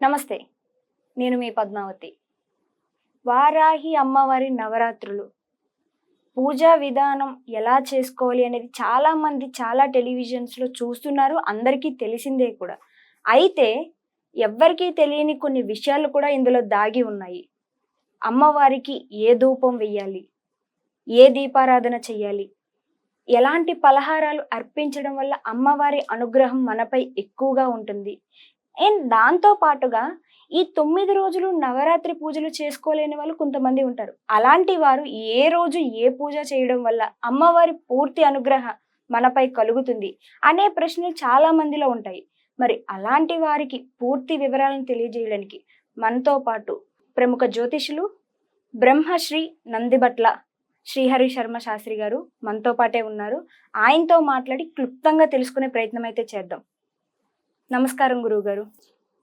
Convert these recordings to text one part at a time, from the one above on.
నమస్తే నేను మీ పద్మావతి. వారాహి అమ్మవారి నవరాత్రులు. పూజా విధానం ఎలా చేసుకోవాలి అనేది చాలామంది చాలా టెలివిజన్స్లో చూస్తున్నారు అందరికీ తెలిసిందే కూడా. అయితే ఎవ్వరికీ తెలియని కొన్ని విషయాలు కూడా ఇందులో దాగి ఉన్నాయి. అమ్మవారికి ఏ ధూపం వెయ్యాలి? ఏ దీపారాధన చెయ్యాలి? ఎలాంటి పలహారాలు అర్పించడం వల్ల అమ్మవారి అనుగ్రహం మనపై ఎక్కువగా ఉంటుంది? అండ్ దాంతో పాటుగా ఈ తొమ్మిది రోజులు నవరాత్రి పూజలు చేసుకోలేని వాళ్ళు కొంతమంది ఉంటారు. అలాంటి వారు ఏ రోజు ఏ పూజ చేయడం వల్ల అమ్మవారి పూర్తి అనుగ్రహ మనపై కలుగుతుంది అనే ప్రశ్నలు చాలా మందిలో ఉంటాయి. మరి అలాంటి వారికి పూర్తి వివరాలను తెలియజేయడానికి మనతో పాటు ప్రముఖ జ్యోతిషులు బ్రహ్మశ్రీ నందిబట్ల శ్రీహరి శర్మ శాస్త్రి గారు మనతో పాటే ఉన్నారు. ఆయనతో మాట్లాడి క్లుప్తంగా తెలుసుకునే ప్రయత్నం అయితే చేద్దాం. నమస్కారం గురువు గారు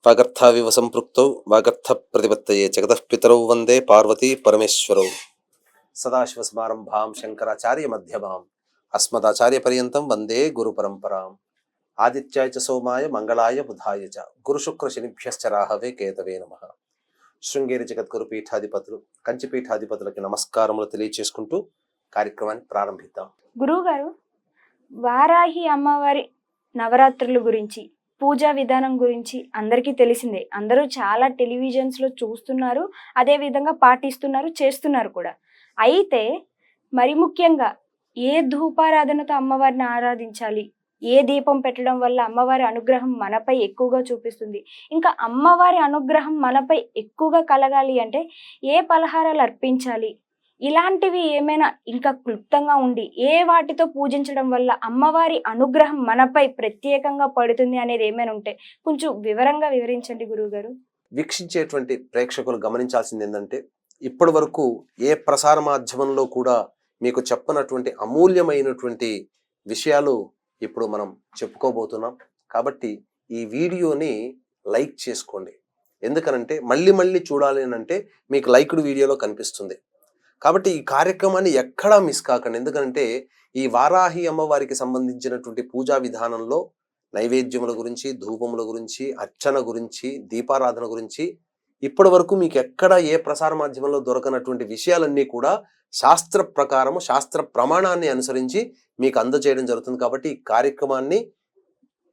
వాగర్థావివ సంపృక్తౌ వాగర్థ ప్రతిపత్తయే జగతః పితరౌ వందే పార్వతీ పరమేశ్వరౌ. సదాశివసమారంభాం శంకరాచార్య మధ్యమాం అస్మదాచార్య పర్యంతం వందే గురు పరంపరాం. ఆదిత్యాయ చ సోమాయ మంగళాయ బుధాయ చ గురు శుక్ర శనిభ్యశ్చ రాహవే కేతవే నమ. శృంగేరి జగద్గురు పీఠాధిపతులు కంచి పీఠాధిపతులకి నమస్కారములు తెలియచేసుకుంటూ కార్యక్రమాన్ని ప్రారంభిద్దాం. గురువు గారు వారాహి అమ్మవారి నవరాత్రుల గురించి పూజా విధానం గురించి అందరికీ తెలిసిందే. అందరూ చాలా టెలివిజన్స్లో చూస్తున్నారు అదే విధంగా పాటిస్తున్నారు చేస్తున్నారు కూడా. అయితే మరి ముఖ్యంగా ఏ ధూపారాధనతో అమ్మవారిని ఆరాధించాలి? ఏ దీపం పెట్టడం వల్ల అమ్మవారి అనుగ్రహం మనపై ఎక్కువగా చూపిస్తుంది? ఇంకా అమ్మవారి అనుగ్రహం మనపై ఎక్కువగా కలగాలి అంటే ఏ పలహారాలు అర్పించాలి? ఇలాంటివి ఏమైనా ఇంకా క్లుప్తంగా ఉండి ఏ వాటితో పూజించడం వల్ల అమ్మవారి అనుగ్రహం మనపై ప్రత్యేకంగా పడుతుంది అనేది ఏమైనా ఉంటే కొంచెం వివరంగా వివరించండి గురువుగారు. వీక్షించేటువంటి ప్రేక్షకులు గమనించాల్సింది ఏంటంటే ఇప్పటి వరకు ఏ ప్రసార మాధ్యమంలో కూడా మీకు చెప్పనటువంటి అమూల్యమైనటువంటి విషయాలు ఇప్పుడు మనం చెప్పుకోబోతున్నాం. కాబట్టి ఈ వీడియోని లైక్ చేసుకోండి. ఎందుకనంటే మళ్ళీ మళ్ళీ చూడాలి అని అంటే మీకు లైక్డ్ వీడియోలో కనిపిస్తుంది. కాబట్టి ఈ కార్యక్రమాన్ని ఎక్కడా మిస్ కాకండి. ఎందుకంటే ఈ వారాహి అమ్మవారికి సంబంధించినటువంటి పూజా విధానంలో నైవేద్యముల గురించి ధూపముల గురించి అర్చన గురించి దీపారాధన గురించి ఇప్పటి వరకు మీకు ఎక్కడ ఏ ప్రసార మాధ్యమంలో దొరకనటువంటి విషయాలన్నీ కూడా శాస్త్ర ప్రకారము శాస్త్ర ప్రమాణాన్ని అనుసరించి మీకు అందజేయడం జరుగుతుంది. కాబట్టి ఈ కార్యక్రమాన్ని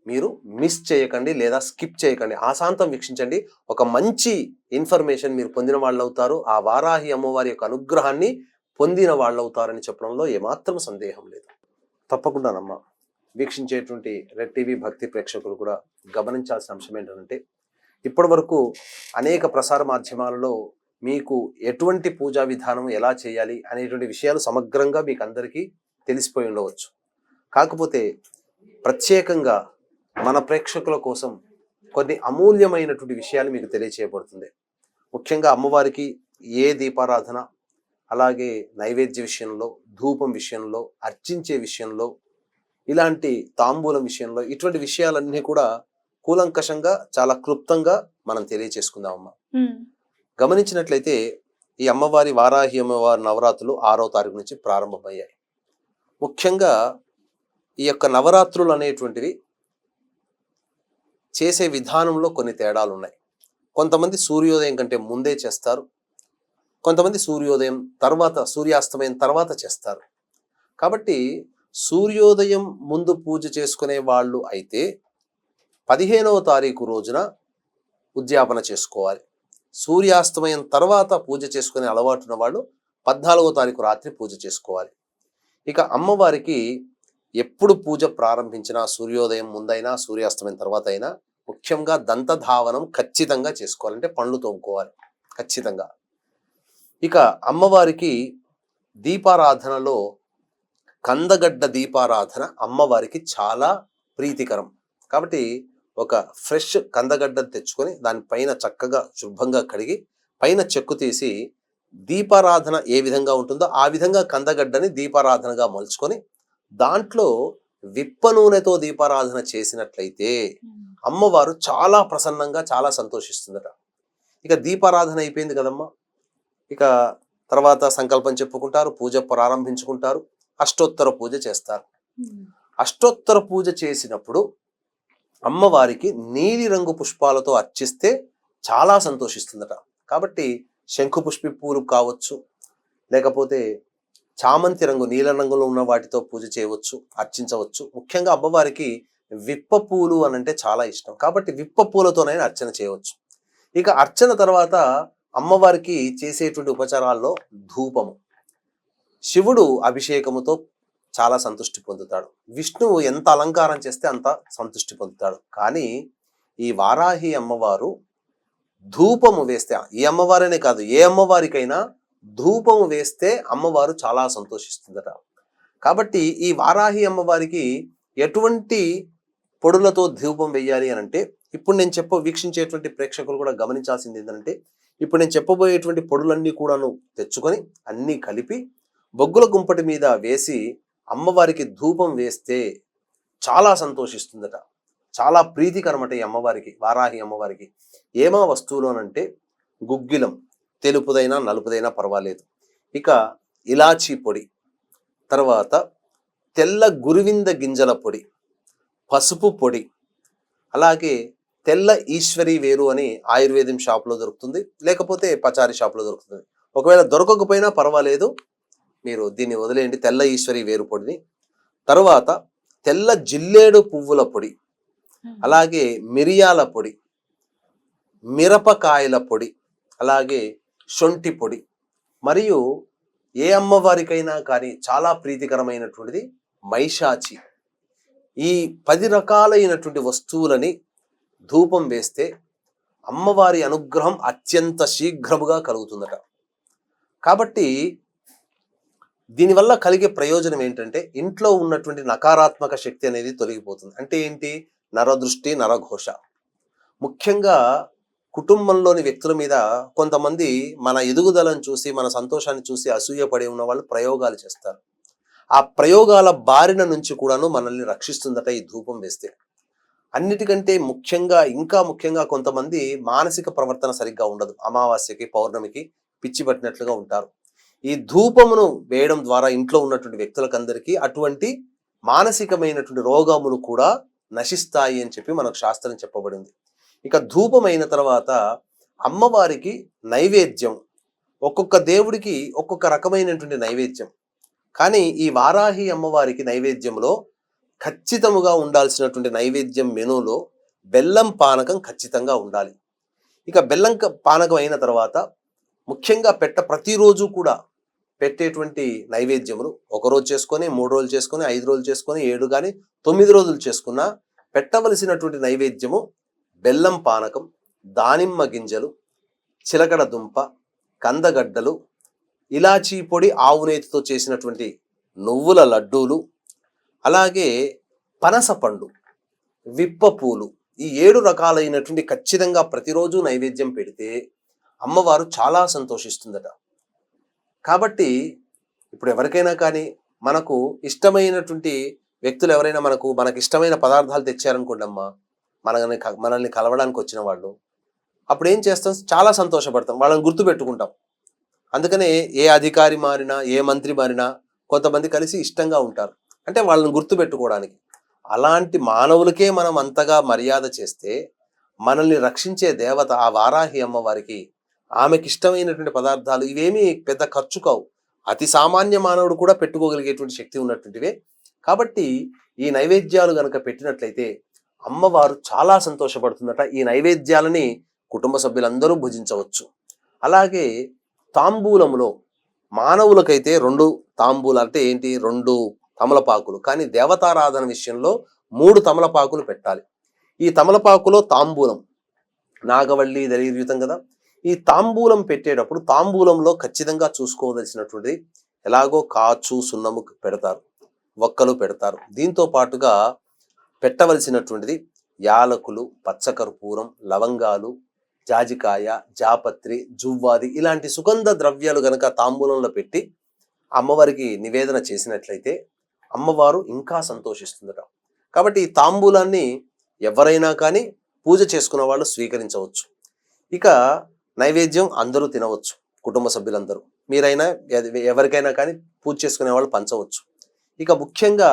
మీరు మిస్ చేయకండి లేదా స్కిప్ చేయకండి. ఆశాంతం వీక్షించండి. ఒక మంచి ఇన్ఫర్మేషన్ మీరు పొందిన వాళ్ళు అవుతారు ఆ వారాహి అమ్మవారి యొక్క అనుగ్రహాన్ని పొందిన వాళ్ళు అవుతారని చెప్పడంలో ఏమాత్రం సందేహం లేదు. తప్పకుండానమ్మా వీక్షించేటువంటి రెడ్ టీవీ భక్తి ప్రేక్షకులు కూడా గమనించాల్సిన అంశం ఏంటంటే ఇప్పటి వరకు అనేక ప్రసార మాధ్యమాలలో మీకు ఎటువంటి పూజా విధానం ఎలా చేయాలి అనేటువంటి విషయాలు సమగ్రంగా మీకు అందరికీ తెలిసిపోయి ఉండవచ్చు. కాకపోతే ప్రత్యేకంగా మన ప్రేక్షకుల కోసం కొన్ని అమూల్యమైనటువంటి విషయాలు మీకు తెలియచేయబడుతుంది. ముఖ్యంగా అమ్మవారికి ఏ దీపారాధన అలాగే నైవేద్య విషయంలో ధూపం విషయంలో అర్చించే విషయంలో ఇలాంటి తాంబూలం విషయంలో ఇటువంటి విషయాలన్నీ కూడా కూలంకషంగా చాలా క్లుప్తంగా మనం తెలియచేసుకుందాం అమ్మ గమనించినట్లయితే ఈ అమ్మవారి వారాహి అమ్మవారి నవరాత్రులు ఆరో తారీఖు నుంచి ప్రారంభమయ్యాయి. ముఖ్యంగా ఈ యొక్క నవరాత్రులు అనేటువంటివి చేసే విధానంలో కొన్ని తేడాలు ఉన్నాయి కొంతమంది సూర్యోదయం కంటే ముందే చేస్తారు. కొంతమంది సూర్యోదయం తర్వాత సూర్యాస్తమయం తర్వాత చేస్తారు. కాబట్టి సూర్యోదయం ముందు పూజ చేసుకునే వాళ్ళు అయితే పదిహేనవ తారీఖు రోజున ఉద్యాపన చేసుకోవాలి. సూర్యాస్తమయం తర్వాత పూజ చేసుకునే అలవాటున్న వాళ్ళు పద్నాలుగో తారీఖు రాత్రి పూజ చేసుకోవాలి. ఇక అమ్మవారికి ఎప్పుడు పూజ ప్రారంభించినా సూర్యోదయం ముందైనా సూర్యాస్తమైన తర్వాత అయినా ముఖ్యంగా దంతధావనం ఖచ్చితంగా చేసుకోవాలంటే పండ్లు తోముకోవాలి. ఖచ్చితంగా. ఇక అమ్మవారికి దీపారాధనలో కందగడ్డ దీపారాధన అమ్మవారికి చాలా ప్రీతికరం. కాబట్టి ఒక ఫ్రెష్ కందగడ్డను తెచ్చుకొని దానిపైన చక్కగా శుభ్రంగా కడిగి పైన చెక్కు తీసి దీపారాధన ఏ విధంగా ఉంటుందో ఆ విధంగా కందగడ్డని దీపారాధనగా మలుచుకొని దాంట్లో విప్ప నూనెతో దీపారాధన చేసినట్లయితే అమ్మవారు చాలా ప్రసన్నంగా చాలా సంతోషిస్తుందట. ఇక దీపారాధన అయిపోయింది కదమ్మా. ఇక తర్వాత సంకల్పం చెప్పుకుంటారు పూజ ప్రారంభించుకుంటారు అష్టోత్తర పూజ చేస్తారు. అష్టోత్తర పూజ చేసినప్పుడు అమ్మవారికి నీలి రంగు పుష్పాలతో అర్చిస్తే చాలా సంతోషిస్తుందట. కాబట్టి శంఖుపుష్పి పూలు కావచ్చు లేకపోతే చామంతి రంగు నీల రంగులో ఉన్న వాటితో పూజ చేయవచ్చు అర్చించవచ్చు. ముఖ్యంగా అమ్మవారికి విప్ప పూలు అని అంటే చాలా ఇష్టం. కాబట్టి విప్ప పూలతోనైనా అర్చన చేయవచ్చు. ఇక అర్చన తర్వాత అమ్మవారికి చేసేటువంటి ఉపచారాల్లో ధూపము. శివుడు అభిషేకముతో చాలా సంతృష్టి పొందుతాడు. విష్ణువు ఎంత అలంకారం చేస్తే అంత సంతృష్టి పొందుతాడు. కానీ ఈ వారాహి అమ్మవారు ధూపము వేస్తే ఈ అమ్మవారనే కాదు ఏ అమ్మవారికైనా ధూపం వేస్తే అమ్మవారు చాలా సంతోషిస్తుందట. కాబట్టి ఈ వారాహి అమ్మవారికి ఎటువంటి పొడులతో ధూపం వేయాలి అని అంటే ఇప్పుడు నేను చెప్ప వీక్షించేటువంటి ప్రేక్షకులు కూడా గమనించాల్సింది ఏంటంటే ఇప్పుడు నేను చెప్పబోయేటువంటి పొడులన్నీ కూడాను తెచ్చుకొని అన్నీ కలిపి బొగ్గుల గుంపటి మీద వేసి అమ్మవారికి ధూపం వేస్తే చాలా సంతోషిస్తుందట. చాలా ప్రీతికరమట ఈ అమ్మవారికి వారాహి అమ్మవారికి. ఏమా వస్తువులోనంటే గుగ్గిలం. తెలుపుదైనా నలుపుదైనా పర్వాలేదు. ఇక ఇలాచీ పొడి తర్వాత తెల్ల గురువింద గింజల పొడి పసుపు పొడి అలాగే తెల్ల ఈశ్వరి వేరు అని ఆయుర్వేదం షాప్లో దొరుకుతుంది లేకపోతే పచారి షాప్లో దొరుకుతుంది. ఒకవేళ దొరకకపోయినా పర్వాలేదు మీరు దీన్ని వదిలేయండి తెల్ల ఈశ్వరి వేరు పొడిని. తర్వాత తెల్ల జిల్లేడు పువ్వుల పొడి అలాగే మిరియాల పొడి మిరపకాయల పొడి అలాగే శొంఠి పొడి. మరియు ఏ అమ్మవారికైనా కానీ చాలా ప్రీతికరమైనటువంటిది మైషాచి. ఈ పది రకాలైనటువంటి వస్తువులని ధూపం వేస్తే అమ్మవారి అనుగ్రహం అత్యంత శీఘ్రముగా కలుగుతుందట. కాబట్టి దీనివల్ల కలిగే ప్రయోజనం ఏంటంటే ఇంట్లో ఉన్నటువంటి నకారాత్మక శక్తి అనేది తొలగిపోతుంది. అంటే ఏంటి? నరదృష్టి నరఘోష. ముఖ్యంగా కుటుంబంలోని వ్యక్తుల మీద కొంతమంది మన ఎదుగుదలను చూసి మన సంతోషాన్ని చూసి అసూయపడి ఉన్న వాళ్ళు ప్రయోగాలు చేస్తారు. ఆ ప్రయోగాల బారిన నుంచి కూడాను మనల్ని రక్షిస్తుందట ఈ ధూపం వేస్తే. అన్నిటికంటే ముఖ్యంగా ఇంకా ముఖ్యంగా కొంతమంది మానసిక ప్రవర్తన సరిగ్గా ఉండదు. అమావాస్యకి పౌర్ణమికి పిచ్చి పట్టినట్లుగా ఉంటారు. ఈ ధూపమును వేయడం ద్వారా ఇంట్లో ఉన్నటువంటి వ్యక్తులకందరికీ అటువంటి మానసికమైనటువంటి రోగములు కూడా నశిస్తాయి అని చెప్పి మనకు శాస్త్రం చెప్పబడింది. ఇక ధూపం అయిన తర్వాత అమ్మవారికి నైవేద్యం. ఒక్కొక్క దేవుడికి ఒక్కొక్క రకమైనటువంటి నైవేద్యం. కానీ ఈ వారాహి అమ్మవారికి నైవేద్యంలో ఖచ్చితముగా ఉండాల్సినటువంటి నైవేద్యం మెనూలో బెల్లం పానకం ఖచ్చితంగా ఉండాలి. ఇక బెల్లం క- పానకం అయిన తర్వాత ముఖ్యంగా పెట్ట ప్రతిరోజు కూడా పెట్టేటువంటి నైవేద్యములు ఒక రోజు చేసుకొని మూడు రోజులు చేసుకొని ఐదు రోజులు చేసుకొని ఏడు కానీ తొమ్మిది రోజులు చేసుకున్నా పెట్టవలసినటువంటి నైవేద్యము బెల్లం పానకం దానిమ్మ గింజలు చిలకడ దుంప కందగడ్డలు ఇలాచీ పొడి ఆవునేతితో చేసినటువంటి నువ్వుల లడ్డూలు అలాగే పనస పండు ఈ ఏడు రకాలైనటువంటి ఖచ్చితంగా ప్రతిరోజు నైవేద్యం పెడితే అమ్మవారు చాలా సంతోషిస్తుందట. కాబట్టి ఇప్పుడు ఎవరికైనా కానీ మనకు ఇష్టమైనటువంటి వ్యక్తులు ఎవరైనా మనకు మనకి ఇష్టమైన పదార్థాలు తెచ్చారనుకోండి అమ్మా మనల్ని మనల్ని కలవడానికి వచ్చిన వాళ్ళు. అప్పుడు ఏం చేస్తాం? చాలా సంతోషపడతాం. వాళ్ళని గుర్తు పెట్టుకుంటాం అందుకనే ఏ అధికారి మారినా ఏ మంత్రి మారినా కొంతమంది కలిసి ఇష్టంగా ఉంటారు. అంటే వాళ్ళని గుర్తు పెట్టుకోవడానికి అలాంటి మానవులకే మనం అంతగా మర్యాద చేస్తే మనల్ని రక్షించే దేవత ఆ వారాహి అమ్మవారికి ఆమెకి ఇష్టమైనటువంటి పదార్థాలు ఇవేమీ పెద్ద ఖర్చు కావు. అతి సామాన్య మానవుడు కూడా పెట్టుకోగలిగేటువంటి శక్తి ఉన్నటువంటివే. కాబట్టి ఈ నైవేద్యాలు గనక పెట్టినట్లయితే అమ్మవారు చాలా సంతోషపడుతుందట. ఈ నైవేద్యాలని కుటుంబ సభ్యులందరూ భుజించవచ్చు. అలాగే తాంబూలంలో మానవులకైతే రెండు తాంబూలు అంటే ఏంటి? రెండు తమలపాకులు. కానీ దేవతారాధన విషయంలో మూడు తమలపాకులు పెట్టాలి. ఈ తమలపాకులో తాంబూలం నాగవల్లి దళీర్యుతం కదా? ఈ తాంబూలం పెట్టేటప్పుడు తాంబూలంలో ఖచ్చితంగా చూసుకోవలసినటువంటిది ఎలాగో కాచు సున్నము పెడతారు. ఒక్కలు పెడతారు. దీంతో పాటుగా పెట్టవలసినటువంటిది యాలకులు పచ్చకర్పూరం లవంగాలు జాజికాయ జాపత్రి జువ్వాది ఇలాంటి సుగంధ ద్రవ్యాలు గనక తాంబూలంలో పెట్టి అమ్మవారికి నివేదన చేసినట్లయితే అమ్మవారు ఇంకా సంతోషిస్తుందట. కాబట్టి ఈ తాంబూలాన్ని ఎవరైనా కానీ పూజ చేసుకున్న వాళ్ళు స్వీకరించవచ్చు. ఇక నైవేద్యం అందరూ తినవచ్చు కుటుంబ సభ్యులందరూ. మీరైనా ఎవరికైనా కానీ పూజ చేసుకునే వాళ్ళు పంచవచ్చు. ఇక ముఖ్యంగా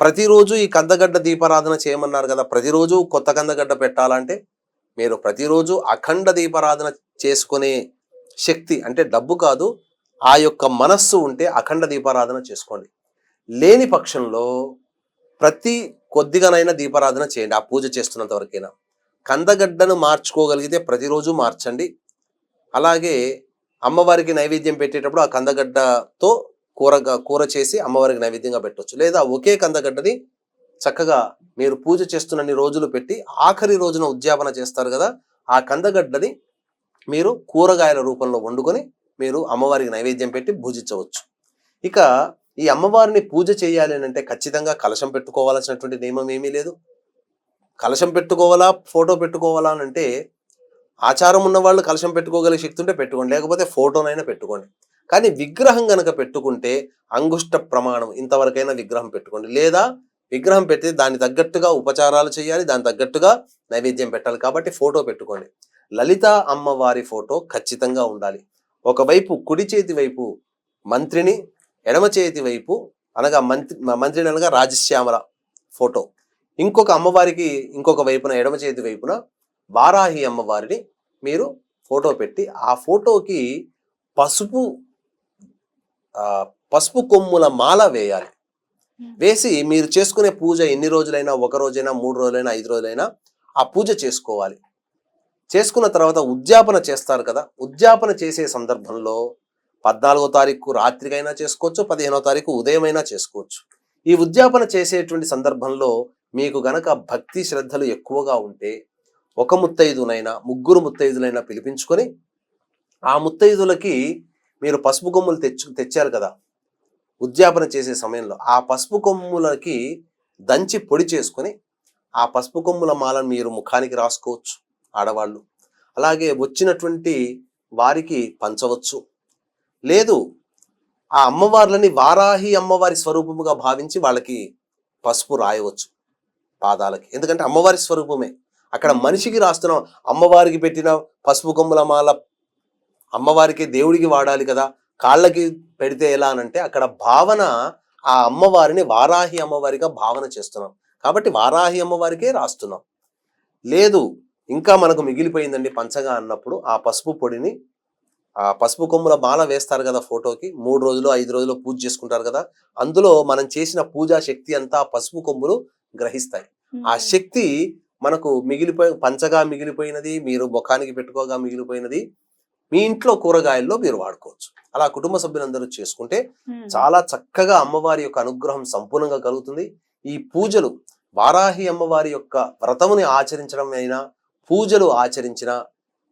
ప్రతిరోజు ఈ కందగడ్డ దీపారాధన చేయమన్నారు కదా ప్రతిరోజు కొత్త కందగడ్డ పెట్టాలంటే మీరు ప్రతిరోజు అఖండ దీపారాధన చేసుకునే శక్తి అంటే డబ్బు కాదు ఆ యొక్క మనస్సు ఉంటే అఖండ దీపారాధన చేసుకోండి. లేని పక్షంలో ప్రతి కొద్దిగానైనా దీపారాధన చేయండి ఆ పూజ చేస్తున్నంత వరకైనా. కందగడ్డను మార్చుకోగలిగితే ప్రతిరోజు మార్చండి. అలాగే అమ్మవారికి నైవేద్యం పెట్టేటప్పుడు ఆ కందగడ్డతో కూరగా కూర చేసి అమ్మవారికి నైవేద్యంగా పెట్టొచ్చు. లేదా ఒకే కందగడ్డని చక్కగా మీరు పూజ చేస్తున్నన్ని రోజులు పెట్టి ఆఖరి రోజున ఉద్యాపన చేస్తారు కదా ఆ కందగడ్డని మీరు కూరగాయల రూపంలో వండుకొని మీరు అమ్మవారికి నైవేద్యం పెట్టి పూజించవచ్చు. ఇక ఈ అమ్మవారిని పూజ చేయాలి అని అంటే ఖచ్చితంగా కలశం పెట్టుకోవాల్సినటువంటి నియమం ఏమీ లేదు. కలశం పెట్టుకోవాలా ఫోటో పెట్టుకోవాలా అని అంటే ఆచారం ఉన్నవాళ్ళు కలశం పెట్టుకోగలిగే శక్తి ఉంటే పెట్టుకోండి. లేకపోతే ఫోటోనైనా పెట్టుకోండి. కానీ విగ్రహం గనక పెట్టుకుంటే అంగుష్ట ప్రమాణం ఇంతవరకైనా విగ్రహం పెట్టుకోండి. లేదా విగ్రహం పెట్టి దాని తగ్గట్టుగా ఉపచారాలు చేయాలి దాని తగ్గట్టుగా నైవేద్యం పెట్టాలి కాబట్టి ఫోటో పెట్టుకోండి. లలిత అమ్మవారి ఫోటో ఖచ్చితంగా ఉండాలి. ఒకవైపు కుడి చేతి వైపు మంత్రిని ఎడమ చేతి వైపు అనగా మంత్రి మంత్రిని అనగా రాజశ్యామల ఫోటో. ఇంకొక అమ్మవారికి ఇంకొక వైపున ఎడమ చేతి వైపున వారాహి అమ్మవారిని మీరు ఫోటో పెట్టి ఆ ఫోటోకి పసుపు పసుపు కొమ్ముల మాల వేయాలి. వేసి మీరు చేసుకునే పూజ ఎన్ని రోజులైనా ఒక రోజైనా మూడు రోజులైనా ఐదు రోజులైనా ఆ పూజ చేసుకోవాలి. చేసుకున్న తర్వాత ఉద్యాపన చేస్తారు కదా. ఉద్యాపన చేసే సందర్భంలో పద్నాలుగో తారీఖు రాత్రికైనా చేసుకోవచ్చు పదిహేనో తారీఖు ఉదయమైనా చేసుకోవచ్చు. ఈ ఉద్యాపన చేసేటువంటి సందర్భంలో మీకు గనక భక్తి శ్రద్ధలు ఎక్కువగా ఉంటే ఒక ముత్తైదునైనా ముగ్గురు ముత్తైదులైనా పిలిపించుకొని ఆ ముత్తైదులకి మీరు పసుపు కొమ్ములు తెచ్చు తెచ్చారు కదా. ఉద్యాపన చేసే సమయంలో ఆ పసుపు కొమ్ములకి దంచి పొడి చేసుకొని ఆ పసుపు కొమ్ముల మాలను మీరు ముఖానికి రాసుకోవచ్చు ఆడవాళ్ళు. అలాగే వచ్చినటువంటి వారికి పంచవచ్చు. లేదు ఆ అమ్మవార్లని వారాహి అమ్మవారి స్వరూపముగా భావించి వాళ్ళకి పసుపు రాయవచ్చు పాదాలకి. ఎందుకంటే అమ్మవారి స్వరూపమే. అక్కడ మనిషికి రాస్తున్నాం అమ్మవారికి పెట్టిన పసుపు కొమ్ముల మాల అమ్మవారికి దేవుడికి వాడాలి కదా. కాళ్ళకి పెడితే ఎలా అనంటే అక్కడ భావన ఆ అమ్మవారిని వారాహి అమ్మవారిగా భావన చేస్తున్నాం. కాబట్టి వారాహి అమ్మవారికే రాస్తున్నాం. లేదు ఇంకా మనకు మిగిలిపోయిందండి పంచగా అన్నప్పుడు ఆ పసుపు పొడిని ఆ పసుపు కొమ్ముల మాల వేస్తారు కదా ఫోటోకి మూడు రోజులు ఐదు రోజులు పూజ చేసుకుంటారు కదా. అందులో మనం చేసిన పూజా శక్తి అంతా పసుపు కొమ్ములు గ్రహిస్తాయి. ఆ శక్తి మనకు మిగిలిపోయి పంచగా మిగిలిపోయినది మీరు ముఖానికి పెట్టుకోగా మిగిలిపోయినది మీ ఇంట్లో కూరగాయల్లో మీరు వాడుకోవచ్చు. అలా కుటుంబ సభ్యులందరూ చేసుకుంటే చాలా చక్కగా అమ్మవారి యొక్క అనుగ్రహం సంపూర్ణంగా కలుగుతుంది. ఈ పూజలు వారాహి అమ్మవారి యొక్క వ్రతముని ఆచరించడం అయినా పూజలు ఆచరించిన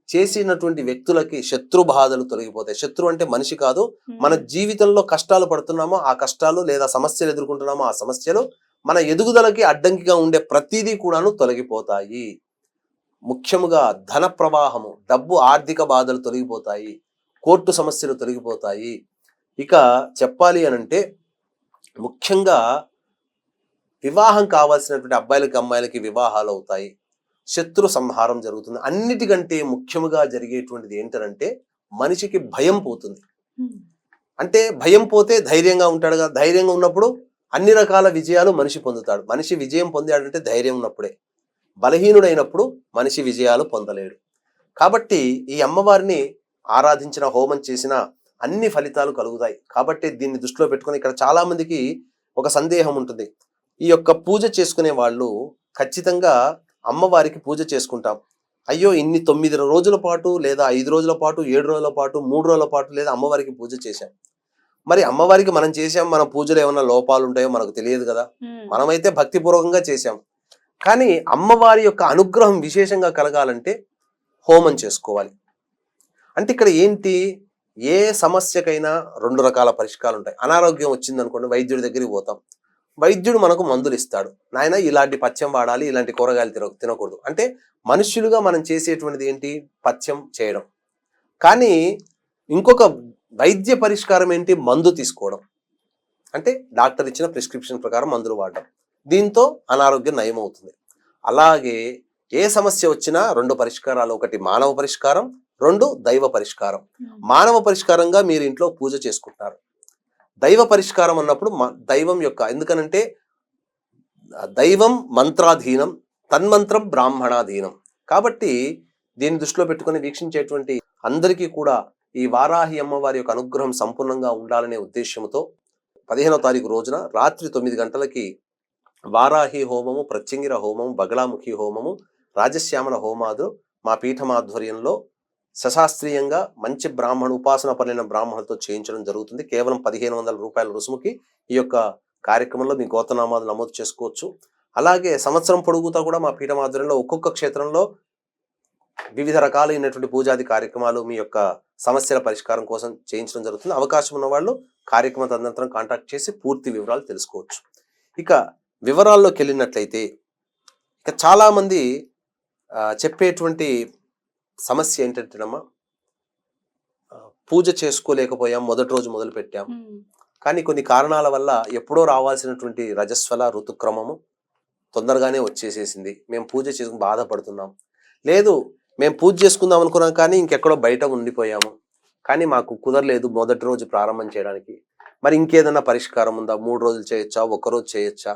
చేసినటువంటి వ్యక్తులకి శత్రు బాధలు తొలగిపోతాయి. శత్రు అంటే మనిషి కాదు. మన జీవితంలో కష్టాలు పడుతున్నామో ఆ కష్టాలు లేదా సమస్యలు ఎదుర్కొంటున్నామో ఆ సమస్యలు మన ఎదుగుదలకి అడ్డంకిగా ఉండే ప్రతిదీ కూడాను తొలగిపోతాయి. ముఖ్యముగా ధన ప్రవాహము డబ్బు ఆర్థిక బాధలు తొలగిపోతాయి కోర్టు సమస్యలు తొలగిపోతాయి. ఇక చెప్పాలి అనంటే ముఖ్యంగా వివాహం కావాల్సినటువంటి అబ్బాయిలకి అమ్మాయిలకి వివాహాలు అవుతాయి. శత్రు సంహారం జరుగుతుంది. అన్నిటికంటే ముఖ్యముగా జరిగేటువంటిది ఏంటంటే మనిషికి భయం పోతుంది. అంటే భయం పోతే ధైర్యంగా ఉంటాడు కదా. ధైర్యంగా ఉన్నప్పుడు అన్ని రకాల విజయాలు మనిషి పొందుతాడు. మనిషి విజయం పొందాడంటే ధైర్యం ఉన్నప్పుడే. బలహీనుడైనప్పుడు మనిషి విజయాలు పొందలేడు. కాబట్టి ఈ అమ్మవారిని ఆరాధించిన హోమం చేసిన అన్ని ఫలితాలు కలుగుతాయి. కాబట్టి దీన్ని దృష్టిలో పెట్టుకొని ఇక్కడ చాలా మందికి ఒక సందేహం ఉంటుంది. ఈ యొక్క పూజ చేసుకునే వాళ్ళు ఖచ్చితంగా అమ్మవారికి పూజ చేసుకుంటాం. అయ్యో ఇన్ని తొమ్మిది రోజుల పాటు లేదా ఐదు రోజుల పాటు ఏడు రోజుల పాటు మూడు రోజుల పాటు లేదా అమ్మవారికి పూజ చేశాం. మరి అమ్మవారికి మనం చేసాం మన పూజలో ఏమైనా లోపాలు ఉంటాయో మనకు తెలియదు కదా. మనమైతే భక్తిపూర్వకంగా చేశాం. కానీ అమ్మవారి యొక్క అనుగ్రహం విశేషంగా కలగాలంటే హోమం చేసుకోవాలి. అంటే ఇక్కడ ఏంటి? ఏ సమస్యకైనా రెండు రకాల పరిష్కారాలు ఉంటాయి. అనారోగ్యం వచ్చింది అనుకోండి వైద్యుడి దగ్గరికి పోతాం. వైద్యుడు మనకు మందులు ఇస్తాడు. నాయన ఇలాంటి పథ్యం వాడాలి ఇలాంటి కూరగాయలు తిన తినకూడదు. అంటే మనుష్యులుగా మనం చేసేటువంటిది ఏంటి? పథ్యం చేయడం. కానీ ఇంకొక వైద్య పరిష్కారం ఏంటి? మందు తీసుకోవడం. అంటే డాక్టర్ ఇచ్చిన ప్రిస్క్రిప్షన్ ప్రకారం మందులు వాడడం. దీంతో అనారోగ్యం నయం అవుతుంది అలాగే ఏ సమస్య వచ్చినా రెండు పరిష్కారాలు ఒకటి మానవ పరిష్కారం రెండు దైవ పరిష్కారం. మానవ పరిష్కారంగా మీరు ఇంట్లో పూజ చేసుకుంటారు. దైవ పరిష్కారం అన్నప్పుడు మ- దైవం యొక్క ఎందుకనంటే దైవం మంత్రాధీనం తన్మంత్రం బ్రాహ్మణాధీనం. కాబట్టి దీన్ని దృష్టిలో పెట్టుకొని వీక్షించేటువంటి అందరికీ కూడా ఈ వారాహి అమ్మవారి యొక్క అనుగ్రహం సంపూర్ణంగా ఉండాలనే ఉద్దేశంతో పదిహేనవ తారీఖు రోజున రాత్రి తొమ్మిది గంటలకి వారాహి హోమము ప్రత్యంగిర హోమము బగళాముఖి హోమము రాజశ్యామల హోమాదు మా పీఠమాధ్వర్యంలో సశాస్త్రీయంగా మంచి బ్రాహ్మణ ఉపాసన పనిన బ్రాహ్మణులతో చేయించడం జరుగుతుంది. కేవలం పదిహేను వందల రూపాయల రుసుముకి ఈ యొక్క కార్యక్రమంలో మీ గోతనామాలు నమోదు చేసుకోవచ్చు. అలాగే సంవత్సరం పొడుగుతా కూడా మా పీఠం ఆధ్వర్యంలో ఒక్కొక్క క్షేత్రంలో వివిధ రకాలైనటువంటి పూజాది కార్యక్రమాలు మీ యొక్క సమస్యల పరిష్కారం కోసం చేయించడం జరుగుతుంది. అవకాశం ఉన్న వాళ్ళు కార్యక్రమ తదనంతరం కాంటాక్ట్ చేసి పూర్తి వివరాలు తెలుసుకోవచ్చు. ఇక వివరాల్లోకి వెళ్ళినట్లయితే ఇక చాలామంది చెప్పేటువంటి సమస్య ఏంటంటేనమ్మా పూజ చేసుకోలేకపోయాం మొదటి రోజు మొదలు పెట్టాం కానీ కొన్ని కారణాల వల్ల ఎప్పుడో రావాల్సినటువంటి రజస్వల ఋతుక్రమము తొందరగానే వచ్చేసేసింది. మేము పూజ చేసుకుని బాధపడుతున్నాం. లేదు మేము పూజ చేసుకుందాం అనుకున్నాం కానీ ఇంకెక్కడో బయట ఉండిపోయాము. కానీ మాకు కుదరలేదు మొదటి రోజు ప్రారంభం చేయడానికి. మరి ఇంకేదైనా పరిష్కారం ఉందా? మూడు రోజులు చేయొచ్చా? ఒక రోజు చేయొచ్చా?